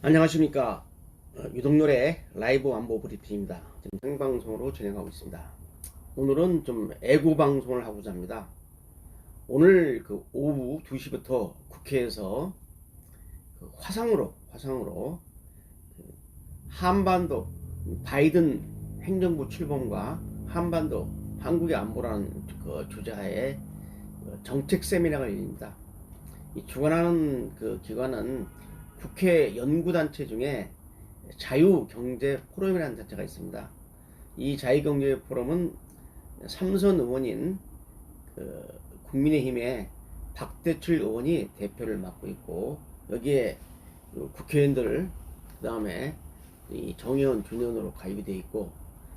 안녕하십니까. 어, 유동열의 라이브 안보 브리핑입니다. 지금 생방송으로 진행하고 있습니다. 오늘은 좀 애고 방송을 하고자 합니다. 오늘 그 오후 2시부터 국회에서 그 화상으로 화상으로 그 한반도 바이든 행정부 출범과 한반도 한국의 안보라는 그 주제하에 그 정책 세미나가 열립니다. 이 주관하는 그 기관은 국회 연구단체 중에 자유경제 포럼이라는 단체가 있습니다. 이 자유경제 포럼은 삼선 의원인 그 국민의힘의 박대출 의원이 대표를 맡고 있고 여기에 그 국회의원들 그 다음에 이 정의원 준의원으로 가입이 돼 있고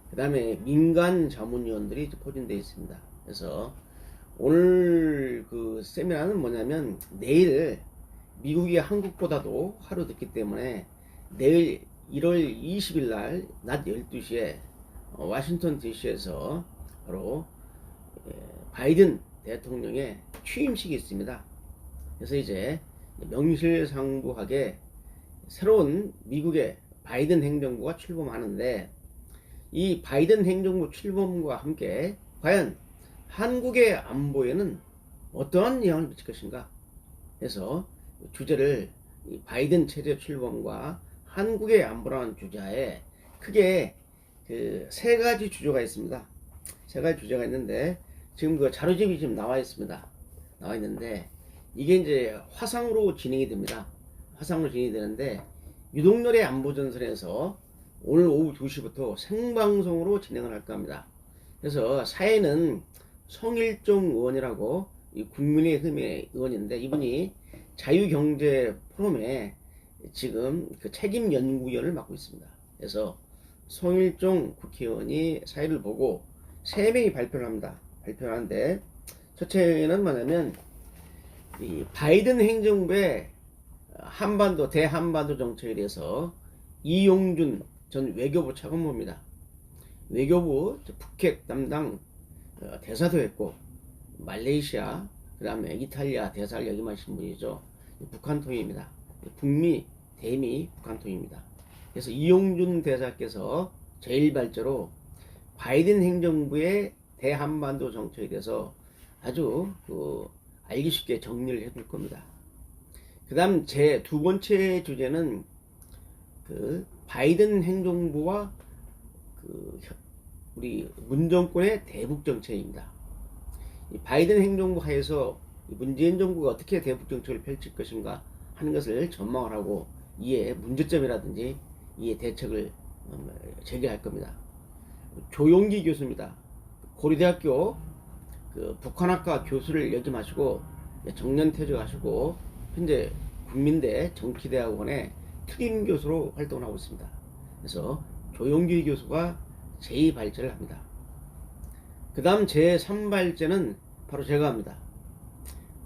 그 다음에 민간 자문위원들이 포진되어 있습니다. 그래서 오늘 그 세미나는 뭐냐면 내일 미국이 한국보다도 하루 늦기 때문에 내일 1월 20일 날 낮 12시에 어, 워싱턴 DC에서 바로 예, 바이든 대통령의 취임식이 있습니다. 그래서 이제 명실상부하게 새로운 미국의 바이든 행정부가 출범하는데 이 바이든 행정부 출범과 함께 과연 한국의 안보에는 어떠한 영향을 미칠 것인가 해서 주제를 이 바이든 체제 출범과 한국의 안보라는 주제에 크게 그 세 가지 주제가 있습니다. 세 가지 주제가 있는데 지금 그 자료집이 지금 나와 있습니다. 나와 있는데 이게 이제 화상으로 진행이 됩니다. 화상으로 진행이 되는데 유동열의 안보 전선에서 오늘 오후 2시부터 생방송으로 진행을 할 겁니다. 그래서 사회는 성일종 의원이라고 이 국민의힘의 의원인데 이분이 자유경제 포럼에 지금 그 책임 연구위원을 맡고 있습니다. 그래서 송일종 국회의원이 사회를 보고 세 명이 발표를 합니다. 발표를 하는데 첫째는 뭐냐면 이 바이든 행정부의 한반도 대한반도 정책에 대해서 이용준 전 외교부 차관보입니다. 외교부 북핵 담당 어, 대사도 했고 말레이시아 그 다음에 이탈리아 대사를 역임하신 분이죠. 북한 통입니다. 북미 대미 북한 통입니다. 그래서 이용준 대사께서 제1발제로 바이든 행정부의 대한반도 정책에 대해서 아주 그 알기 쉽게 정리를 해둘 겁니다. 그 다음 제 두 번째 주제는 그 바이든 행정부와 그 우리 문정권의 대북 정책입니다. 이 바이든 행정부 하에서 문재인 정부가 어떻게 대북 정책을 펼칠 것인가 하는 것을 전망을 하고 이에 문제점이라든지 이에 대책을 음, 제기할 겁니다. 조용기 교수입니다. 고려대학교 그 북한학과 교수를 역임하시고 정년 퇴직하시고 현재 국민대 정치대학원의 특임 교수로 활동을 하고 있습니다. 그래서 조용기 교수가 제2발제를 합니다. 그 다음 제3발제는 바로 제가 합니다.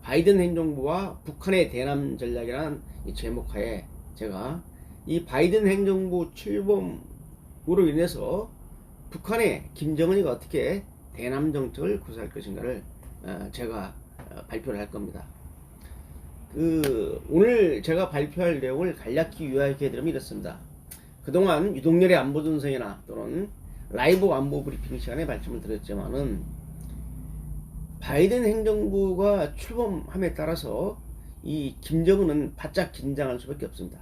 바이든 행정부와 북한의 대남 전략이라는 이 제목하에 제가 이 바이든 행정부 출범으로 인해서 북한의 김정은이가 어떻게 대남 정책을 구사할 것인가를 어, 제가 어, 발표를 할 겁니다. 그 오늘 제가 발표할 내용을 간략히 요약해 드리면 이렇습니다. 그동안 유동열의 안보 전선이나 또는 라이브 안보 브리핑 시간에 말씀을 드렸지만은 바이든 행정부가 출범함에 따라서 이 김정은은 바짝 긴장할 수밖에 없습니다.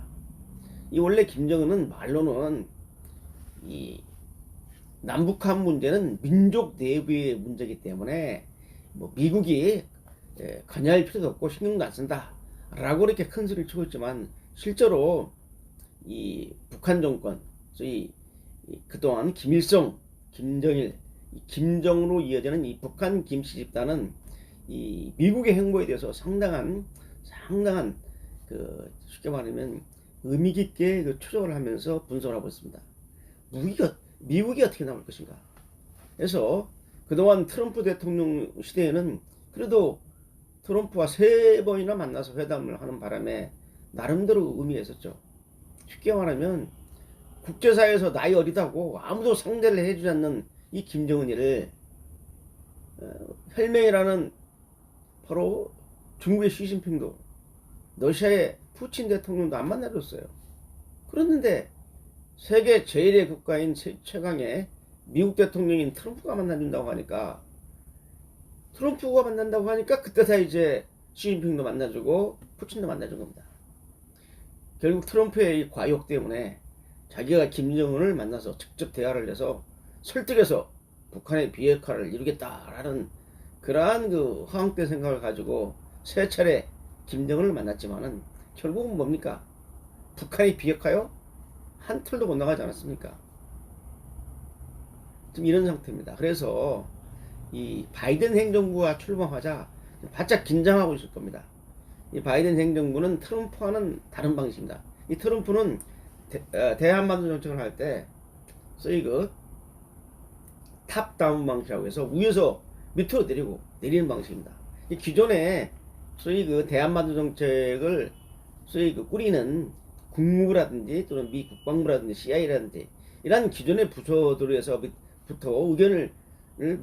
이 원래 김정은은 말로는 이 남북한 문제는 민족 내부의 문제이기 때문에 뭐 미국이 예, 관여할 필요도 없고 신경도 안 쓴다. 라고 이렇게 큰 소리를 치고 있지만 실제로 이 북한 정권, 소위 그동안 김일성, 김정일, 김정으로 이어지는 이 북한 김씨 집단은 이 미국의 행보에 대해서 상당한 상당한 그 쉽게 말하면 의미 깊게 그 추적을 하면서 분석을 하고 있습니다. 무기가 미국이 어떻게 나올 것인가. 그래서 그동안 트럼프 대통령 시대에는 그래도 트럼프와 세 번이나 만나서 회담을 하는 바람에 나름대로 의미했었죠. 쉽게 말하면 국제사회에서 나이 어리다고 아무도 상대를 해주지 않는 이 김정은이를 어, 혈맹이라는 바로 중국의 시진핑도 러시아의 푸친 대통령도 안 만나줬어요. 그랬는데 세계 제일의 국가인 최- 최강의 미국 대통령인 트럼프가 만나준다고 하니까 트럼프가 만난다고 하니까 그때서 이제 시진핑도 만나주고 푸틴도 만나준 겁니다. 결국 트럼프의 이 과욕 때문에 자기가 김정은을 만나서 직접 대화를 해서 설득해서 북한의 비핵화를 이루겠다라는 그러한 그 허황된 생각을 가지고 세 차례 김정은을 만났지만은 결국은 뭡니까? 북한의 비핵화요? 한 털도 못 나가지 않았습니까? 지금 이런 상태입니다. 그래서 이 바이든 행정부가 출범하자 바짝 긴장하고 있을 겁니다. 이 바이든 행정부는 트럼프와는 다른 방식입니다. 이 트럼프는 대, 한반도 정책을 할때 소위 그 탑다운 방식이라고 해서 위에서 밑으로 내리고 내리는 방식입니다. 이 기존에 소위 그 대한반도 정책을 소위 그 꾸리는 국무부라든지 또는 미 국방부라든지 CIA라든지 이런 기존의 부서들에서부터 의견을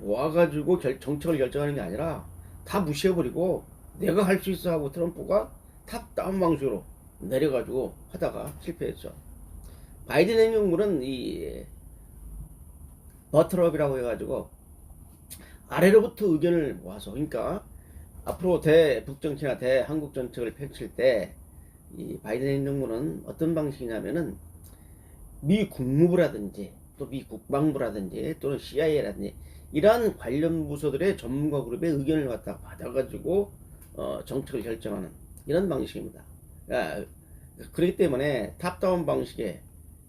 모아가지고 결, 정책을 결정하는 게 아니라 다 무시해버리고 내가 할 수 있어 하고 트럼프가 탑다운 방식으로 내려가지고 하다가 실패했죠. 바이든 행정부는 이 버트럽이라고 해가지고 아래로부터 의견을 모아서 그러니까 앞으로 대북 정책이나 대한국 정책을 펼칠 때 이 바이든 행정부는 어떤 방식이냐면은 미 국무부라든지 또 미 국방부라든지 또는 CIA라든지 이러한 관련 부서들의 전문가 그룹의 의견을 갖다 받아가지고 어, 정책을 결정하는 이런 방식입니다. 아, 그렇기 때문에 탑다운 방식의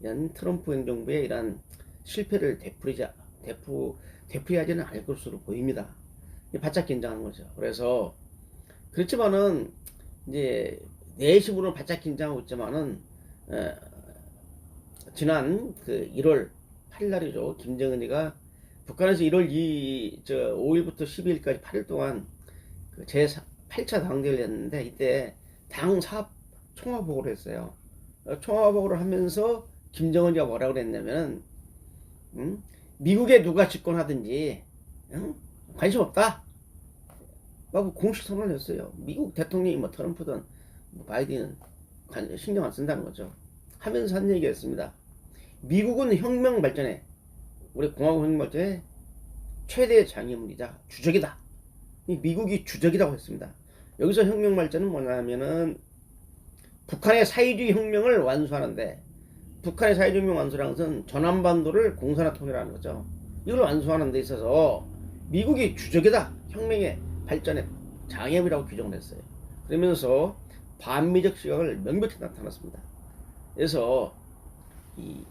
이런 트럼프 행정부의 이런 실패를 되풀이자 되풀 되풀이하지는 않을 것으로 보입니다. 바짝 긴장하는 거죠. 그래서 그렇지만은 이제 내심으로 바짝 긴장하고 있지만은 어, 지난 그 1월 8일날이죠. 김정은이가 북한에서 1월 2, 저 5일부터 12일까지 8일 동안 그 제 8차 당대를 했는데 이때 당 사업 총화 보고를 했어요. 어, 총화 보고를 하면서 김정은이가 뭐라고 그랬냐면 응? 미국에 누가 집권하든지 응? 관심 없다. 라고 공식 선언을 했어요. 미국 대통령이 뭐 트럼프든 뭐 바이든은 관- 신경 안 쓴다는 거죠. 하면서 한 얘기였습니다. 미국은 혁명 발전에 우리 공화국 혁명 발전에 최대 장애물이자 주적이다. 이 미국이 주적이라고 했습니다. 여기서 혁명 발전은 뭐냐면은 북한의 사회주의 혁명을 완수하는데 북한의 사회주의 완수라는 것은 전한반도를 공산화 통일하는 거죠. 이걸 완수하는 데 있어서 미국이 주적이다. 혁명의 발전의 장애물이라고 규정을 했어요. 그러면서 반미적 시각을 명백히 나타났습니다. 그래서 이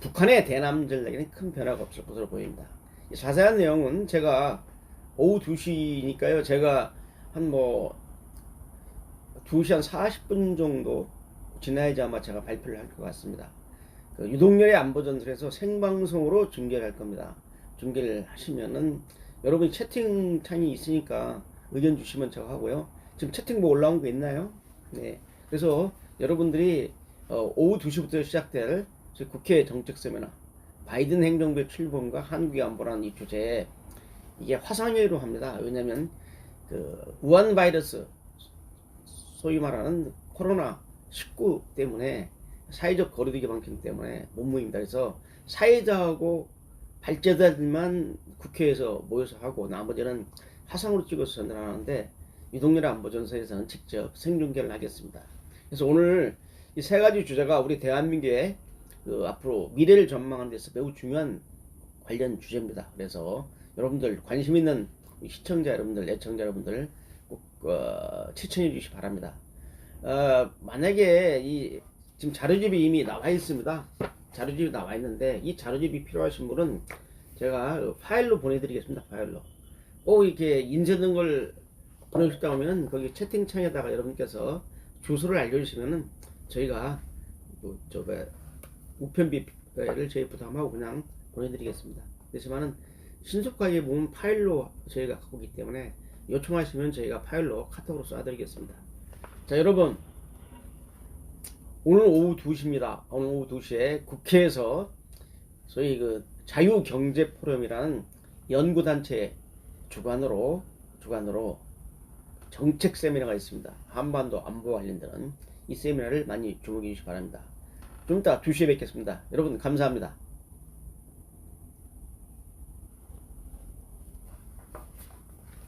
북한의 대남 전략에는 큰 변화가 없을 것으로 보입니다. 이 자세한 내용은 제가 오후 2시니까요. 제가 한 뭐 2시 한 40분 정도 지나야지 아마 제가 발표를 할 것 같습니다. 그 유동열의 안보전설에서 생방송으로 중계를 할 겁니다. 중계를 하시면은 여러분이 채팅창이 있으니까 의견 주시면 제가 하고요. 지금 채팅 뭐 올라온 거 있나요? 네. 그래서 여러분들이 어, 오후 2시부터 시작될 국회 정책 세미나 바이든 행정부의 출범과 한국의 안보라는 이 주제에 이게 화상회의로 합니다. 왜냐면 그 우한 바이러스 소위 말하는 코로나 19 때문에 사회적 거리두기 방침 때문에 못 모입니다. 그래서 사회자하고 발제자들만 국회에서 모여서 하고 나머지는 화상으로 찍어서 전달하는데 유동열 안보전선에서는 직접 생중계를 하겠습니다. 그래서 오늘 이 세 가지 주제가 우리 대한민국의 그 앞으로 미래를 전망하는 데서 매우 중요한 관련 주제입니다. 그래서 여러분들 관심 있는 시청자 여러분들, 애청자 여러분들 꼭 어, 추천해 주시 기 바랍니다. 어, 만약에 이 지금 자료집이 이미 나와 있습니다. 자료집이 나와 있는데 이 자료집이 필요하신 분은 제가 파일로 보내드리겠습니다. 파일로 꼭 이렇게 인쇄된 걸 보내주셨다 하면 거기 채팅창에다가 여러분께서 주소를 알려주시면은 저희가 뭐 저거 우편비를 저희 부담하고 그냥 보내드리겠습니다. 그렇지만은 신속하게 보면 파일로 저희가 갖고 있기 때문에 요청하시면 저희가 파일로 카톡으로 쏴드리겠습니다. 자 여러분 오늘 오후 2시입니다. 오늘 오후 2시에 국회에서 소위 그 자유경제 포럼이라는 연구단체 주관으로 주관으로 정책 세미나가 있습니다. 한반도 안보 관련된 이 세미나를 많이 주목해 주시기 바랍니다. 좀 이따 2시에 뵙겠습니다. 여러분 감사합니다.